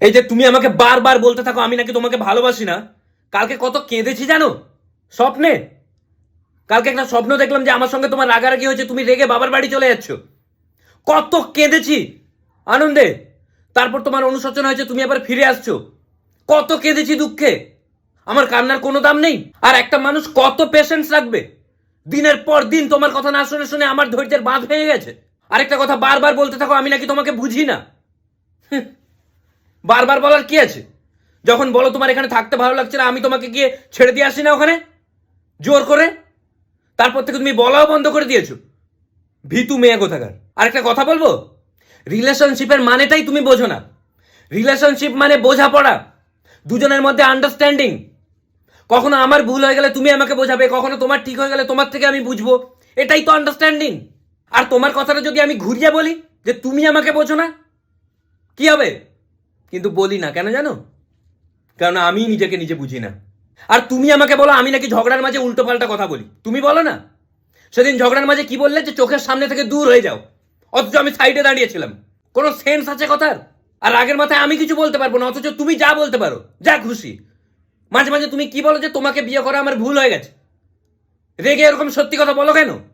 এই যে তুমি আমাকে বারবার বলতে থাকো, আমি নাকি তোমাকে ভালোবাসি না। কালকে কত কেঁদেছি জানো? স্বপ্নে। কালকে একটা স্বপ্ন দেখলাম যে আমার সঙ্গে তোমার রাগারাগি হয়েছে, তুমি রেগে বাবার বাড়ি চলে যাচ্ছ। কত কেঁদেছি। আনন্দে। তারপর তোমার অনুশোচনা হয়েছে, তুমি আবার ফিরে আসছো। কত কেঁদেছি দুঃখে। আমার কান্নার কোনো দাম নেই। আর একটা মানুষ কত পেশেন্স রাখবে। দিনের পর দিন তোমার কথা না শুনে শুনে আমার ধৈর্যের বাঁধ ভেঙে গেছে। আরেকটা কথা বারবার বলতে থাকো, আমি নাকি তোমাকে বুঝি না। বারবার বলার কি আছে? যখন বলো তোমার এখানে থাকতে ভালো লাগছে না, আমি তোমাকে গিয়ে ছেড়ে দিয়ে আসি না ওখানে? জোর করে? তারপর থেকে তুমি বলাও বন্ধ করে দিয়েছ। ভীতু মেয়ে কোথাকার? আরেকটা কথা বলব? রিলেশনশিপের মানেটাই তুমি বোঝো না। রিলেশনশিপ মানে বোঝাপড়া। দুজনের মধ্যে আন্ডারস্ট্যান্ডিং কখনো আমার ভুল হয়ে গেলে তুমি আমাকে বোঝাবে, কখনো তোমার ঠিক হয়ে গেলে তোমার থেকে আমি বুঝব। এটাই তো আন্ডারস্ট্যান্ডিং আর তোমার কথাটা যদি আমি ঘুরিয়ে বলি যে তুমি আমাকে বোঝো না, কি হবে? কিন্তু বলি না, কেন জানো? কারণ আমি নিজেকে নিজে বুঝি না। আর তুমি আমাকে বলো, আমি নাকি ঝগড়ার মাঝে উল্টো পাল্টা কথা বলি। তুমি বলো না? সেদিন ঝগড়ার মাঝে কি বললে যে চোখের সামনে থেকে দূর হয়ে যাও? অথচ আমি সাইডে দাঁড়িয়েছিলাম। কোনো সেন্স আছে কথার? আর আগের মাথায় আমি কিছু বলতে পারব না, অথচ তুমি যা বলতে পারো, যা খুশি। মাঝে মাঝে তুমি কি বলো যে তোমাকে বিয়ে করা আমার ভুল হয়ে গেছে? রেগে এরকম সত্যি কথা বলো কেন?